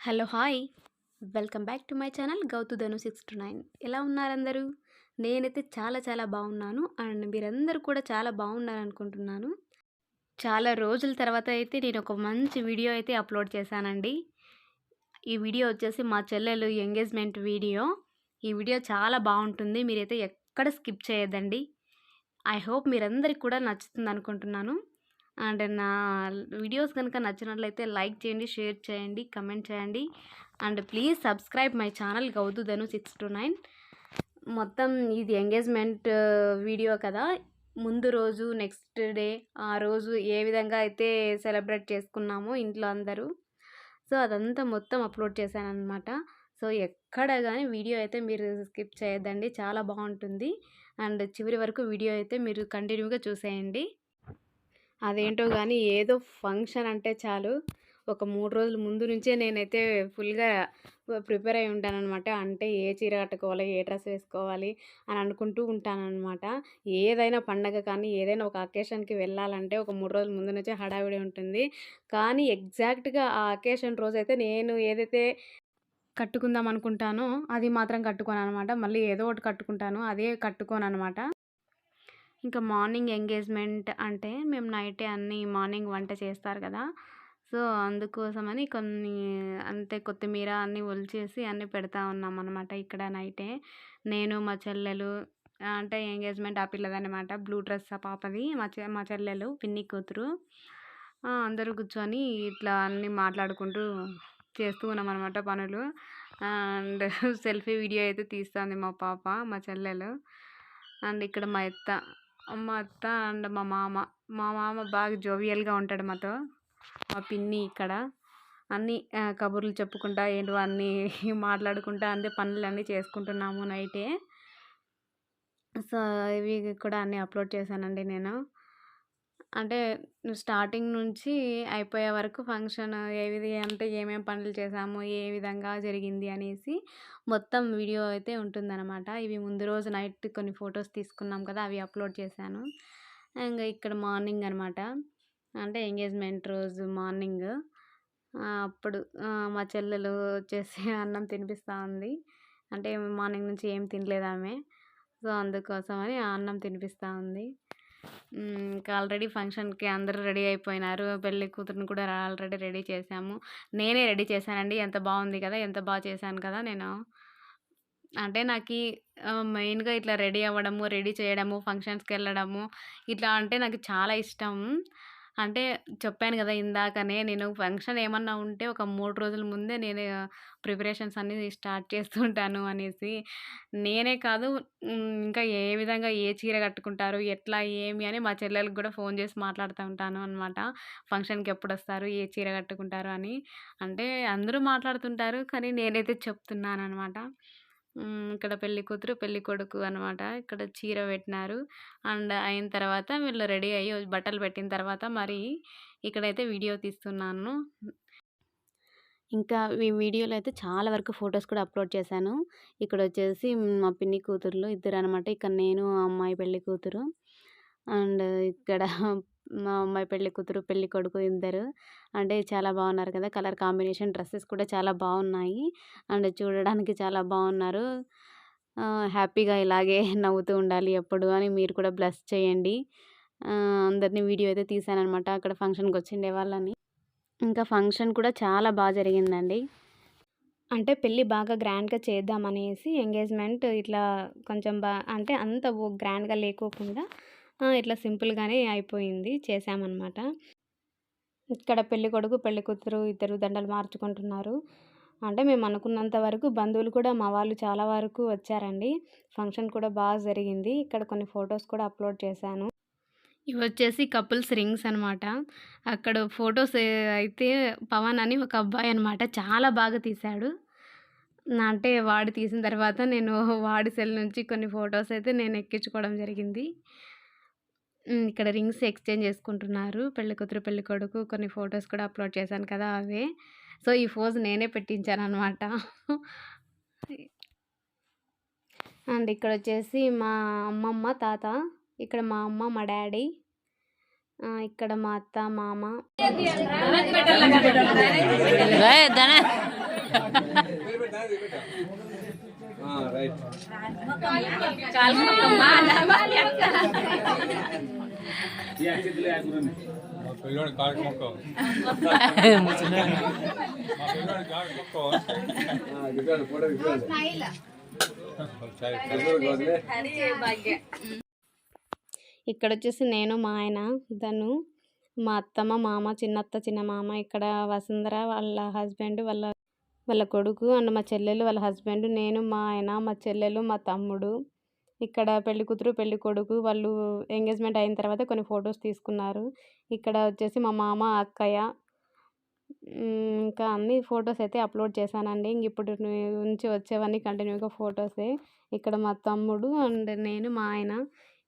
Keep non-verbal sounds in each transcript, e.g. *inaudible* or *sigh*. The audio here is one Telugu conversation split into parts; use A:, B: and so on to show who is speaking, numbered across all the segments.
A: Hello hi. Welcome back to my channel Gautu Dhanu six two nine. ఎలా ఉన్నారు అందరూ నేనైతే చాలా చాలా బాగున్నాను అండ్ మీరందరూ కూడా చాలా బాగున్నారు అనుకుంటున్నాను. చాలా రోజుల తర్వాత అయితే నేను ఒక మంచి వీడియో అయితే అప్లోడ్ చేశానండి. ఈ వీడియో వచ్చేసి మా చెల్లెలు ఎంగేజ్మెంట్ వీడియో. ఈ వీడియో చాలా బాగుంటుంది మీరైతే ఎక్కడ స్కిప్ చేయొద్దండి. ఐ హోప్ మీరందరికి కూడా నచ్చుతుంది అనుకుంటున్నాను. అండ్ నా వీడియోస్ కనుక నచ్చినట్లయితే లైక్ చేయండి షేర్ చేయండి కమెంట్ చేయండి. And please subscribe my channel Gautu Dhanu six two nine. మొత్తం ఇది ఎంగేజ్మెంట్ వీడియో కదా. ముందు రోజు నెక్స్ట్ డే ఆ రోజు ఏ విధంగా అయితే సెలబ్రేట్ చేసుకున్నామో ఇంట్లో అందరూ. సో అదంతా మొత్తం అప్లోడ్ చేశాను అనమాట సో ఎక్కడ కానీ వీడియో అయితే మీరు స్కిప్ చేయొద్దండి. చాలా బాగుంటుంది. అండ్ చివరి వరకు వీడియో అయితే మీరు కంటిన్యూగా చూసేయండి. అదేంటో కానీ ఏదో ఫంక్షన్ అంటే చాలు. ఒక మూడు రోజుల ముందు నుంచే నేనైతే ఫుల్గా ప్రిపేర్ అయి ఉంటానన్నమాట. అంటే ఏ చీర కట్టుకోవాలి ఏ డ్రెస్ వేసుకోవాలి అని అనుకుంటూ ఉంటానన్నమాట. ఏదైనా పండగ కానీ ఏదైనా ఒక అకేషన్కి వెళ్ళాలంటే ఒక మూడు రోజుల ముందు నుంచే హడావిడి ఉంటుంది. కానీ ఎగ్జాక్ట్గా ఆ అకేషన్ రోజైతే నేను ఏదైతే కట్టుకుందాం అనుకుంటానో అది మాత్రం కట్టుకోను అనమాట మళ్ళీ ఏదో ఒకటి కట్టుకుంటాను అదే కట్టుకోను అనమాట ఇంకా మార్నింగ్ ఎంగేజ్మెంట్ అంటే మేము నైటే అన్నీ మార్నింగ్ వంట చేస్తారు కదా. సో అందుకోసమని కొన్ని అంతే కొత్తిమీర అన్నీ ఒలిచేసి అన్నీ పెడతా ఉన్నాం అనమాట ఇక్కడ నైటే. నేను మా చెల్లెలు అంటే ఎంగేజ్మెంట్ ఆ పిల్లదనమాట బ్లూ డ్రెస్ ఆ పాపది మా చె మా చెల్లెలు పిన్ని కూతురు. అందరూ కూర్చొని ఇట్లా అన్నీ మాట్లాడుకుంటూ చేస్తూ ఉన్నాం అనమాట పనులు. అండ్ *laughs* సెల్ఫీ వీడియో అయితే తీస్తుంది మా పాప మా చెల్లెలు. అండ్ ఇక్కడ మా ఎత్త మా అత్త అండ్ మా మామ. మా మామ బాగా జోవియల్గా ఉంటాడు మాతో. మా పిన్ని ఇక్కడ. అన్నీ కబుర్లు చెప్పుకుంటా ఏంటో అన్నీ *laughs* మాట్లాడుకుంటా అంతే పనులన్నీ చేసుకుంటున్నాము నైటే. సో ఇవి కూడా అన్నీ అప్లోడ్ చేశానండి నేను. అంటే స్టార్టింగ్ నుంచి అయిపోయే వరకు ఫంక్షన్ ఏది అంటే ఏమేమి పనులు చేసాము ఏ విధంగా జరిగింది అనేసి మొత్తం వీడియో అయితే ఉంటుందన్నమాట. ఇవి ముందు రోజు నైట్ కొన్ని ఫొటోస్ తీసుకున్నాం కదా అవి అప్లోడ్ చేశాను. ఇంకా ఇక్కడ మార్నింగ్ అనమాట అంటే ఎంగేజ్మెంట్ రోజు మార్నింగ్. అప్పుడు మా చెల్లెలు వచ్చేసి *laughs* అన్నం తినిపిస్తూ ఉంది. అంటే మార్నింగ్ నుంచి ఏం తినలేదు ఆమె. సో అందుకోసమని అన్నం తినిపిస్తూ ఉంది. ఇంకా ఆల్రెడీ ఫంక్షన్కి అందరూ రెడీ అయిపోయినారు. పెళ్ళి కూతురుని కూడా ఆల్రెడీ రెడీ చేశాము నేనే రెడీ చేశానండి. ఎంత బాగుంది కదా ఎంత బాగా చేశాను కదా నేను. అంటే నాకు మెయిన్గా ఇట్లా రెడీ అవ్వడము రెడీ చేయడము ఫంక్షన్స్కి వెళ్ళడము ఇట్లా అంటే నాకు చాలా ఇష్టం. అంటే చెప్పాను కదా ఇందాకనే నేను ఫంక్షన్ ఏమన్నా ఉంటే ఒక మూడు రోజుల ముందే నేను ప్రిపరేషన్స్ అన్నీ స్టార్ట్ చేస్తుంటాను అనేసి. నేనే కాదు ఇంకా ఏ విధంగా ఏ చీర కట్టుకుంటారు ఎట్లా ఏమి అని మా చెల్లెలకు కూడా ఫోన్ చేసి మాట్లాడుతూ ఉంటాను అనమాట ఫంక్షన్కి ఎప్పుడు వస్తారు ఏ చీర కట్టుకుంటారు అని. అంటే అందరూ మాట్లాడుతుంటారు కానీ నేనైతే చెప్తున్నాను అనమాట ఇక్కడ పెళ్ళి కూతురు పెళ్ళి కొడుకు అనమాట ఇక్కడ చీర పెట్టినారు. అండ్ అయిన తర్వాత వీళ్ళు రెడీ అయ్యి బట్టలు పెట్టిన తర్వాత మరి ఇక్కడైతే వీడియో తీస్తున్నాను. ఇంకా ఈ వీడియోలో అయితే చాలా వరకు ఫొటోస్ కూడా అప్లోడ్ చేశాను. ఇక్కడ వచ్చేసి మా పిన్ని కూతుర్లు ఇద్దరు అనమాట ఇక్కడ నేను ఆ అమ్మాయి పెళ్ళి కూతురు. అండ్ ఇక్కడ మా అమ్మాయి పెళ్ళి కూతురు పెళ్ళి కొడుకు ఇద్దరు. అంటే చాలా బాగున్నారు కదా కలర్ కాంబినేషన్ డ్రెస్సెస్ కూడా చాలా బాగున్నాయి. అండ్ చూడడానికి చాలా బాగున్నారు. హ్యాపీగా ఇలాగే *laughs* నవ్వుతూ ఉండాలి ఎప్పుడు అని మీరు కూడా బ్లెస్ చేయండి. అందరినీ వీడియో అయితే తీసానమాట అక్కడ ఫంక్షన్కి వచ్చిండే వాళ్ళని. ఇంకా ఫంక్షన్ కూడా చాలా బాగా జరిగిందండి. అంటే పెళ్ళి బాగా గ్రాండ్గా చేద్దామనేసి ఎంగేజ్మెంట్ ఇట్లా కొంచెం బా అంటే అంత గ్రాండ్గా లేకోకుండా ఇట్లా సింపుల్గానే అయిపోయింది. చేసామన్నమాట. ఇక్కడ పెళ్ళి కొడుకు పెళ్ళి కూతురు ఇద్దరు దండలు మార్చుకుంటున్నారు. అంటే మేము అనుకున్నంత వరకు బంధువులు కూడా మా వాళ్ళు చాలా వరకు వచ్చారండి. ఫంక్షన్ కూడా బాగా జరిగింది. ఇక్కడ కొన్ని ఫొటోస్ కూడా అప్లోడ్ చేశాను. ఇవి వచ్చేసి కపుల్స్ రింగ్స్ అనమాట అక్కడ ఫొటోస్ అయితే పవన్ అని ఒక అబ్బాయి అనమాట చాలా బాగా తీశాడు. అంటే వాడు తీసిన తర్వాత నేను వాడి సెల్ నుంచి కొన్ని ఫొటోస్ అయితే నేను ఎక్కించుకోవడం జరిగింది. ఇక్కడ రింగ్స్ ఎక్స్చేంజ్ చేసుకుంటున్నారు. పెళ్ళి కూతురు పెళ్ళి కొడుకు కొన్ని ఫొటోస్ కూడా అప్లోడ్ చేశాను కదా అవే. సో ఈ ఫోజ్ నేనే పెట్టించాను అనమాట అండ్ ఇక్కడ వచ్చేసి మా అమ్మమ్మ తాత. ఇక్కడ మా అమ్మ మా డాడీ. ఇక్కడ మా అత్త మామ.
B: రైట్.
A: ఇక్కడ వచ్చేసి నేను మా ఆయన తను మా అత్తమ్మ మామ చిన్నత్త చిన్న మామ ఇక్కడ వసుంధర వాళ్ళ హస్బెండ్ వాళ్ళ వాళ్ళ కొడుకు అండ్ మా చెల్లెలు వాళ్ళ హస్బెండ్ నేను మా ఆయన మా చెల్లెలు మా తమ్ముడు. ఇక్కడ పెళ్ళి కూతురు పెళ్ళి కొడుకు వాళ్ళు ఎంగేజ్మెంట్ అయిన తర్వాత కొన్ని ఫొటోస్ తీసుకున్నారు. ఇక్కడ వచ్చేసి మా మామ అక్కయ్య ఇంకా అన్ని ఫొటోస్ అయితే అప్లోడ్ చేశానండి. ఇంక ఇప్పుడు నుంచి వచ్చేవన్నీ కంటిన్యూగా ఫొటోసే. ఇక్కడ మా తమ్ముడు అండ్ నేను మా ఆయన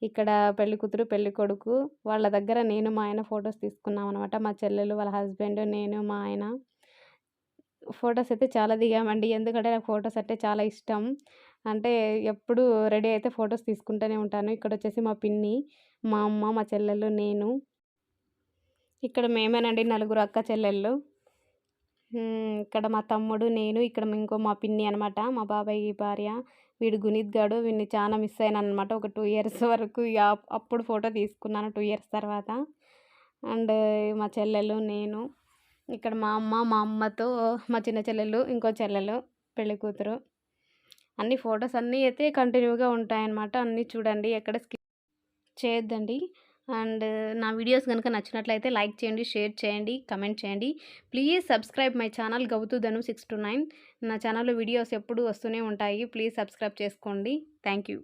A: ఇక్కడ పెళ్ళి కూతురు పెళ్ళి కొడుకు వాళ్ళ దగ్గర నేను మా ఆయన ఫొటోస్ తీసుకున్నాం అనమాట మా చెల్లెలు వాళ్ళ హస్బెండ్ నేను మా ఆయన. ఫొటోస్ అయితే చాలా దిగామండి. ఎందుకంటే నాకు ఫొటోస్ అంటే చాలా ఇష్టం. అంటే ఎప్పుడు రెడీ అయితే ఫొటోస్ తీసుకుంటూనే ఉంటాను. ఇక్కడ వచ్చేసి మా పిన్ని మా అమ్మ మా చెల్లెలు నేను. ఇక్కడ మేమేనండి నలుగురు అక్క చెల్లెళ్ళు. ఇక్కడ మా తమ్ముడు నేను ఇక్కడ ఇంకో మా పిన్ని అనమాట. మా బాబాయ్ భార్య వీడు గునీత్ గాడు వీడిని చాలా మిస్ అయినాను అనమాట ఒక టూ ఇయర్స్ *laughs* వరకు అప్పుడు ఫోటో తీసుకున్నాను టూ ఇయర్స్ తర్వాత. అండ్ మా చెల్లెలు నేను. ఇక్కడ మా అమ్మ మా అమ్మతో మా చిన్న చెల్లెలు ఇంకో చెల్లెలు పెళ్ళి కూతురు అన్ని ఫొటోస్ అన్నీ అయితే కంటిన్యూగా ఉంటాయన్నమాట. అన్నీ చూడండి ఎక్కడ స్కిప్ చేయొద్దండి. అండ్ నా వీడియోస్ కనుక నచ్చినట్లయితే లైక్ చేయండి షేర్ చేయండి కమెంట్ చేయండి. Please subscribe my channel Gautu Dhanu six two nine. నా ఛానల్లో వీడియోస్ ఎప్పుడు వస్తూనే ఉంటాయి. ప్లీజ్ సబ్స్క్రైబ్ చేసుకోండి. Thank you.